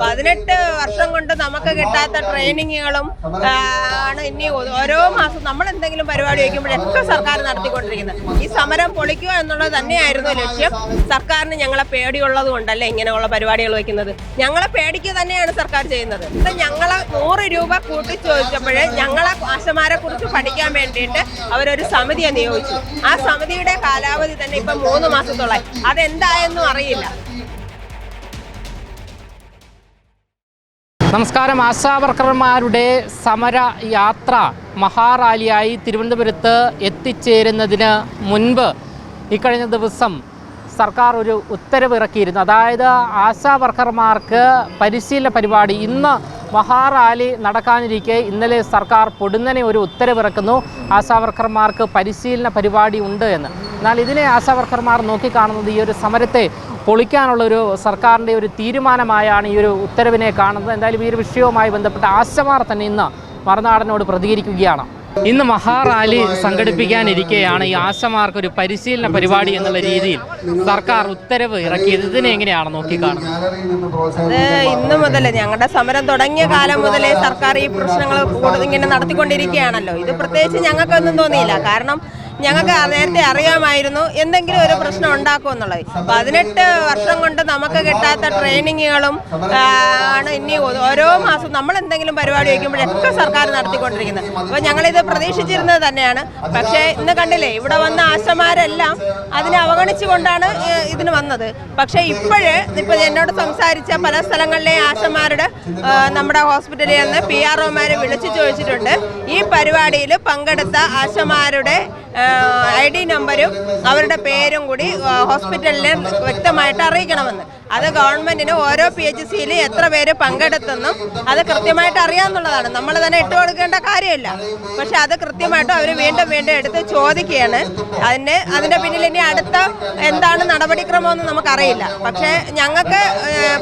പതിനെട്ട് വർഷം കൊണ്ട് നമുക്ക് കിട്ടാത്ത ട്രെയിനിങ്ങുകളും ആണ് ഇനി ഓരോ മാസം നമ്മൾ എന്തെങ്കിലും പരിപാടി വയ്ക്കുമ്പോഴൊക്കെ സർക്കാർ നടത്തിക്കൊണ്ടിരിക്കുന്നത്. ഈ സമരം പൊളിക്കുക എന്നുള്ളത് തന്നെയായിരുന്നു ലക്ഷ്യം. സർക്കാരിന് ഞങ്ങളെ പേടിയുള്ളത് കൊണ്ടല്ലേ ഇങ്ങനെയുള്ള പരിപാടികൾ വയ്ക്കുന്നത്. ഞങ്ങളെ പേടിക്കുക തന്നെയാണ് സർക്കാർ ചെയ്യുന്നത്. ഇപ്പം ഞങ്ങളെ നൂറ് രൂപ കൂട്ടി ചോദിച്ചപ്പോഴേ ഞങ്ങളെ ആശമാരെ കുറിച്ച് പഠിക്കാൻ വേണ്ടിയിട്ട് അവരൊരു സമിതിയെ നിയോഗിച്ചു. ആ സമിതിയുടെ കാലാവധി തന്നെ ഇപ്പം മൂന്ന് മാസത്തോളായി. അതെന്തായെന്നും അറിയില്ല. നമസ്കാരം. ആശാ വർക്കർമാരുടെ സമര യാത്ര മഹാറാലിയായി തിരുവനന്തപുരത്ത് എത്തിച്ചേരുന്നതിന് മുൻപ് ഇക്കഴിഞ്ഞ ദിവസം സർക്കാർ ഒരു ഉത്തരവ് ഇറക്കിയിരുന്നു. അതായത് ആശാ വർക്കർമാർക്ക് പരിശീലന പരിപാടി ഇന്ന് മഹാറാലി നടക്കാനിരിക്കെ ഇന്നലെ സർക്കാർ പൊടുന്നനെ ഒരു ഉത്തരവിറക്കുന്നു ആശാ വർക്കർമാർക്ക് പരിശീലന പരിപാടി ഉണ്ട് എന്ന്. എന്നാൽ ഇതിനെ ആശാ വർക്കർമാർ നോക്കിക്കാണുന്നത് ഈ ഒരു സമരത്തെ പൊളിക്കാനുള്ള ഒരു സർക്കാരിന്റെ ഒരു തീരുമാനമായാണ് ഈ ഒരു ഉത്തരവിനെ കാണുന്നത്. എന്തായാലും ഈ ഒരു വിഷയവുമായി ബന്ധപ്പെട്ട ആശമാർ തന്നെ ഇന്ന് മറുനാടനോട് പ്രതികരിക്കുകയാണ്. ഇന്ന് മഹാറാലി സംഘടിപ്പിക്കാനിരിക്കെയാണ് ഈ ആശമാർക്ക് ഒരു പരിശീലന പരിപാടി എന്നുള്ള രീതിയിൽ സർക്കാർ ഉത്തരവ് ഇറക്കിയത്. ഇതിനെ എങ്ങനെയാണ് നോക്കിക്കാണുന്നത്? ഇന്ന് മുതൽ ഞങ്ങളുടെ സമരം തുടങ്ങിയ കാലം മുതലേ സർക്കാർ ഈ പ്രശ്നങ്ങൾ ഇങ്ങനെ നടത്തിക്കൊണ്ടിരിക്കുകയാണല്ലോ. ഇത് പ്രത്യേകിച്ച് ഞങ്ങൾക്കൊന്നും തോന്നിയില്ല. കാരണം ഞങ്ങൾക്ക് നേരത്തെ അറിയാമായിരുന്നു എന്തെങ്കിലും ഒരു പ്രശ്നം ഉണ്ടാക്കും എന്നുള്ളത്. പതിനെട്ട് വർഷം കൊണ്ട് നമുക്ക് കിട്ടാത്ത ട്രെയിനിങ്ങുകളും ആണ് ഇനി ഓരോ മാസം നമ്മൾ എന്തെങ്കിലും പരിപാടി വയ്ക്കുമ്പോഴൊക്കെ സർക്കാർ നടത്തിക്കൊണ്ടിരിക്കുന്നത്. അപ്പോൾ ഞങ്ങളിത് പ്രതീക്ഷിച്ചിരുന്നത് തന്നെയാണ്. പക്ഷേ ഇന്ന് കണ്ടില്ലേ ഇവിടെ വന്ന ആശമാരെല്ലാം അതിനെ അവഗണിച്ചുകൊണ്ടാണ് ഇതിന് വന്നത്. പക്ഷേ ഇപ്പോഴ് ഇപ്പോൾ എന്നോട് സംസാരിച്ച പല സ്ഥലങ്ങളിലെ ആശമാരുടെ നമ്മുടെ ഹോസ്പിറ്റലിൽ നിന്ന് പി ആർ ഒമാരെ വിളിച്ചു ചോദിച്ചിട്ടുണ്ട്. ഈ പരിപാടിയിൽ പങ്കെടുത്ത ആശമാരുടെ ഐ ഡി നമ്പരും അവരുടെ പേരും കൂടി ഹോസ്പിറ്റലിനെ വ്യക്തമായിട്ട് അറിയിക്കണമെന്ന്. അത് ഗവൺമെന്റിന് ഓരോ പി എച്ച് സിയിൽ എത്ര പേര് പങ്കെടുത്തെന്നും അത് കൃത്യമായിട്ട് അറിയാമെന്നുള്ളതാണ് നമ്മൾ തന്നെ ഇട്ട് കൊടുക്കേണ്ട കാര്യമില്ല. പക്ഷെ അത് കൃത്യമായിട്ടും അവർ വീണ്ടും വീണ്ടും എടുത്ത് ചോദിക്കുകയാണ്. അതിന് അതിന്റെ പിന്നിൽ ഇനി അടുത്ത എന്താണ് നടപടിക്രമമെന്ന് നമുക്കറിയില്ല. പക്ഷേ ഞങ്ങൾക്ക്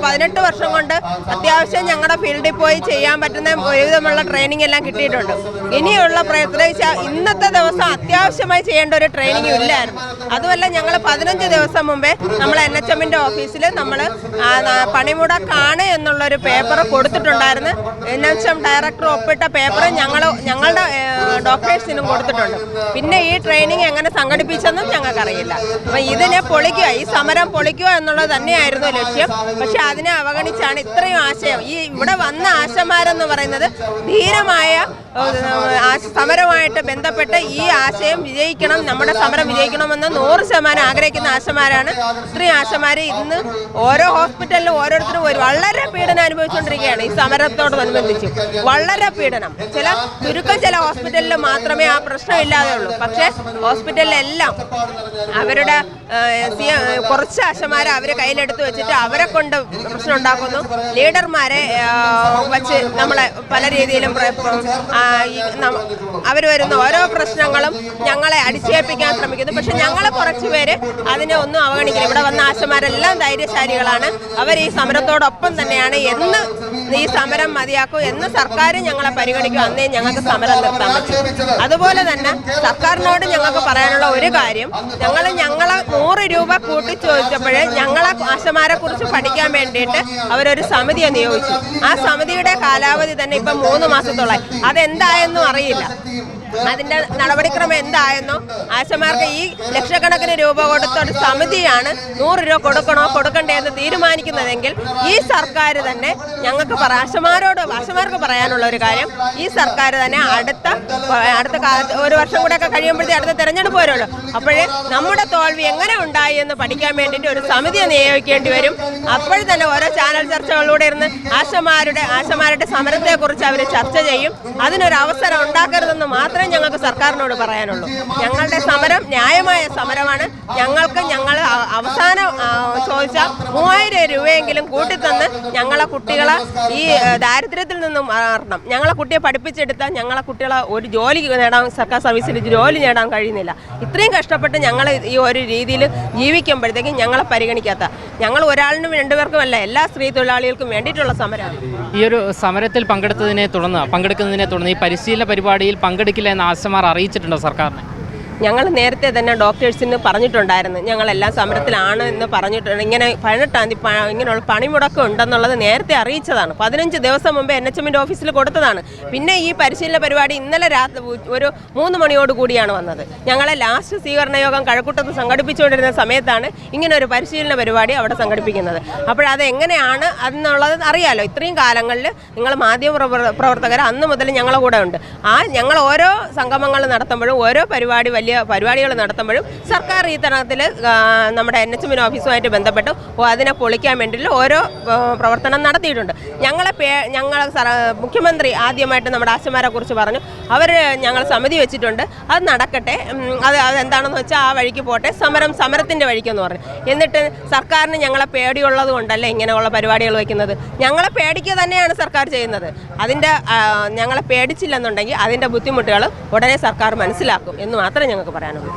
പതിനെട്ട് വർഷം കൊണ്ട് അത്യാവശ്യം ഞങ്ങളുടെ ഫീൽഡിൽ പോയി ചെയ്യാൻ പറ്റുന്ന ഒരുവിധമുള്ള ട്രെയിനിങ് എല്ലാം കിട്ടിയിട്ടുണ്ട്. ഇനിയുള്ള പ്രത്യേകിച്ച് ഇന്നത്തെ ദിവസം അത്യാവശ്യമായി ചെയ്യേണ്ട ഒരു ട്രെയിനിങ് ഇല്ലായിരുന്നു. അതുമല്ല ഞങ്ങൾ പതിനഞ്ച് ദിവസം മുമ്പേ നമ്മൾ എൻ എച്ച് എമ്മിന്റെ ഓഫീസിൽ നമ്മൾ പണിമുടക്കാണ് എന്നുള്ളൊരു പേപ്പർ കൊടുത്തിട്ടുണ്ടായിരുന്നു. എൻ എച്ച് എം ഡയറക്ടർ ഒപ്പിട്ട പേപ്പർ ഞങ്ങൾ ഞങ്ങളുടെ ഡോക്ടേഴ്സിനും കൊടുത്തിട്ടുണ്ട്. പിന്നെ ഈ ട്രെയിനിങ് എങ്ങനെ സംഘടിപ്പിച്ചെന്നും ഞങ്ങൾക്കറിയില്ല. അപ്പം ഇതിനെ പൊളിക്കുക ഈ സമരം പൊളിക്കുക എന്നുള്ളത് തന്നെയായിരുന്നു ലക്ഷ്യം. പക്ഷെ അതിനെ അവഗണിച്ചാണ് ഇത്രയും ആശയം. ഈ ഇവിടെ വന്ന ആശമാരെന്ന് പറയുന്നത് ധീരമായ സമരമായിട്ട് ബന്ധപ്പെട്ട് ഈ ആശയം വിജയിക്കണം നമ്മുടെ സമരം വിജയിക്കണമെന്ന് നൂറ് ശതമാനം ആഗ്രഹിക്കുന്ന ആശമാരാണ്. ഇത്രയും ആശമാർ ഇന്ന് ഓരോ ഹോസ്പിറ്റലിലും ഓരോരുത്തരും വളരെ പീഡനം അനുഭവിച്ചുകൊണ്ടിരിക്കുകയാണ് ഈ സമരത്തോടനുബന്ധിച്ച്. വളരെ പീഡനം. ചില ചുരുക്കം ചില ഹോസ്പിറ്റലിൽ മാത്രമേ ആ പ്രശ്നം ഇല്ലാതെ ഉള്ളൂ പക്ഷേ ഹോസ്പിറ്റലിലെല്ലാം അവരുടെ കുറച്ച് ആശമാരെ അവരെ കയ്യിലെടുത്ത് വെച്ചിട്ട് അവരെ കൊണ്ട് പ്രശ്നം ഉണ്ടാക്കുന്നു. ലീഡർമാരെ വച്ച് നമ്മളെ പല രീതിയിലും അവർ വരുന്ന ഓരോ പ്രശ്നങ്ങളും ഞങ്ങളെ അടിച്ചേൽപ്പിക്കാൻ ശ്രമിക്കുന്നു. പക്ഷെ ഞങ്ങളെ കുറച്ച് പേര് അതിനെ ഒന്നും അവഗണിക്കില്ല. ഇവിടെ വന്ന ആശമാരെല്ലാം ധൈര്യശാലികളാണ്. അവർ ഈ സമരത്തോടൊപ്പം തന്നെയാണ് എന്ന് ഈ സമരം മതിയാക്കൂ എന്ന് സർക്കാർ ഞങ്ങളെ പരിഗണിക്കും. അന്നേ ഞങ്ങൾക്ക് സമരം നിർത്താൻ അതുപോലെ തന്നെ സർക്കാരിനോട് ഞങ്ങൾക്ക് പറയാനുള്ള ഒരു കാര്യം ഞങ്ങൾ ഞങ്ങളെ നൂറ് രൂപ കൂട്ടി ചോദിച്ചപ്പോഴേ ഞങ്ങളെ ആശമാരെ കുറിച്ച് പഠിക്കാൻ വേണ്ടിയിട്ട് അവരൊരു സമിതിയെ നിയോഗിച്ചു. ആ സമിതിയുടെ കാലാവധി തന്നെ ഇപ്പൊ മൂന്ന് മാസത്തോളായി. അതെന്തായെന്നും അറിയില്ല. അതിന്റെ നടപടിക്രമം എന്തായെന്നോ ആശമാർക്ക് ഈ ലക്ഷക്കണക്കിന് രൂപ കൊടുത്ത ഒരു സമിതിയാണ് നൂറ് രൂപ കൊടുക്കണോ കൊടുക്കണ്ടേ എന്ന് തീരുമാനിക്കുന്നതെങ്കിൽ ഈ സർക്കാർ തന്നെ ഞങ്ങൾക്ക് ആശമാരോട് ആശമാർക്ക് പറയാനുള്ള ഒരു കാര്യം ഈ സർക്കാർ തന്നെ അടുത്ത അടുത്ത ഒരു വർഷം കൂടെ ഒക്കെ കഴിയുമ്പോഴത്തേ അടുത്ത തെരഞ്ഞെടുപ്പ് വരുള്ളൂ അപ്പോഴേ നമ്മുടെ തോൽവി എങ്ങനെ ഉണ്ടായി എന്ന് പഠിക്കാൻ വേണ്ടിയിട്ട് ഒരു സമിതിയെ നിയോഗിക്കേണ്ടി വരും. അപ്പോൾ തന്നെ ഓരോ ചാനൽ ചർച്ചകളിലൂടെ ഇരുന്ന് ആശമാരുടെ ആശമാരുടെ സമരത്തെക്കുറിച്ച് അവർ ചർച്ച ചെയ്യും. അതിനൊരു അവസരം ഉണ്ടാക്കരുതെന്ന് മാത്രമേ ഞങ്ങൾക്ക് സർക്കാരിനോട് പറയാനുള്ളൂ. ഞങ്ങളുടെ സമരം ന്യായമായ സമരമാണ്. ഞങ്ങൾക്ക് ഞങ്ങൾ അവസാനം ചോദിച്ച മൂവായിരം രൂപയെങ്കിലും കൂട്ടിത്തന്ന് ഞങ്ങളെ കുട്ടികളെ ഈ ദാരിദ്ര്യത്തിൽ നിന്നും മാറണം. ഞങ്ങളെ കുട്ടിയെ പഠിപ്പിച്ചെടുത്താൽ ഞങ്ങളെ കുട്ടികളെ ഒരു ജോലി നേടാൻ സർക്കാർ സർവീസിൽ ജോലി നേടാൻ കഴിയുന്നില്ല. ഇത്രയും കഷ്ടപ്പെട്ട് ഞങ്ങൾ ഈ ഒരു രീതിയിൽ ജീവിക്കുമ്പോഴത്തേക്കും ഞങ്ങളെ പരിഗണിക്കാത്ത ഞങ്ങൾ ഒരാളിനും രണ്ടുപേർക്കുമല്ല എല്ലാ സ്ത്രീ തൊഴിലാളികൾക്കും വേണ്ടിയിട്ടുള്ള സമരമാണ്. ഈ ഒരു സമരത്തിൽ പങ്കെടുത്തതിനെ തുടർന്ന് പങ്കെടുക്കുന്നതിനെ തുടർന്ന് ഈ പരിശീലന പരിപാടിയിൽ പങ്കെടുക്കില്ല എന്ന് ആശമാർ അറിയിച്ചിട്ടുണ്ടോ സർക്കാരിനെ? ഞങ്ങൾ നേരത്തെ തന്നെ ഡോക്ടേഴ്സിന് പറഞ്ഞിട്ടുണ്ടായിരുന്നു. ഞങ്ങളെല്ലാം സമരത്തിലാണ് എന്ന് പറഞ്ഞിട്ടുണ്ട് ഇങ്ങനെ പതിനെട്ടാം തീയതി ഇങ്ങനെയുള്ള പണിമുടക്കം ഉണ്ടെന്നുള്ളത് നേരത്തെ അറിയിച്ചതാണ്. പതിനഞ്ച് ദിവസം മുമ്പ് എൻ എച്ച് എമ്മിന്റെ ഓഫീസിൽ കൊടുത്തതാണ്. പിന്നെ ഈ പരിശീലന പരിപാടി ഇന്നലെ രാത്രി ഒരു മൂന്ന് മണിയോട് കൂടിയാണ് വന്നത്. ഞങ്ങളെ ലാസ്റ്റ് സ്വീകരണ യോഗം കഴക്കൂട്ടത്ത് സംഘടിപ്പിച്ചുകൊണ്ടിരുന്ന സമയത്താണ് ഇങ്ങനെ ഒരു പരിശീലന പരിപാടി അവിടെ സംഘടിപ്പിക്കുന്നത്. അപ്പോഴത് എങ്ങനെയാണ് എന്നുള്ളത് അറിയാലോ. ഇത്രയും കാലങ്ങളിൽ നിങ്ങൾ മാധ്യമ പ്രവർ- പ്രവർത്തകർ അന്ന് മുതൽ ഞങ്ങളുടെ കൂടെ ഉണ്ട്. ആ ഞങ്ങൾ ഓരോ സംഗമങ്ങൾ നടത്തുമ്പോഴും ഓരോ പരിപാടി വലിയ പരിപാടികൾ നടത്തുമ്പോഴും സർക്കാർ ഈ തരത്തിൽ നമ്മുടെ എൻ എച്ച് എമ്മിന് ഓഫീസുമായിട്ട് ബന്ധപ്പെട്ട്. അതിനെ പൊളിക്കാൻ വേണ്ടിയിട്ട് ഓരോ പ്രവർത്തനം നടത്തിയിട്ടുണ്ട്. ഞങ്ങളെ പേ ഞങ്ങൾ മുഖ്യമന്ത്രി ആദ്യമായിട്ട് നമ്മുടെ ആശമാരെ കുറിച്ച് പറഞ്ഞു. അവർ ഞങ്ങൾ സമിതി വെച്ചിട്ടുണ്ട്. അത് നടക്കട്ടെ. അത് അതെന്താണെന്ന് വെച്ചാൽ ആ വഴിക്ക് പോട്ടെ. സമരം സമരത്തിന്റെ വഴിക്കെന്ന് പറഞ്ഞു. എന്നിട്ട് സർക്കാരിന് ഞങ്ങളെ പേടിയുള്ളത് കൊണ്ടല്ലേ ഇങ്ങനെയുള്ള പരിപാടികൾ വയ്ക്കുന്നത് ഞങ്ങളെ പേടിക്കുക തന്നെയാണ് സർക്കാർ ചെയ്യുന്നത്. അതിന്റെ ഞങ്ങളെ പേടിച്ചില്ലെന്നുണ്ടെങ്കിൽ അതിന്റെ ബുദ്ധിമുട്ടുകൾ ഉടനെ സർക്കാർ മനസ്സിലാക്കും എന്ന് മാത്രമേ ഞങ്ങൾക്ക് പറയാനുള്ളൂ.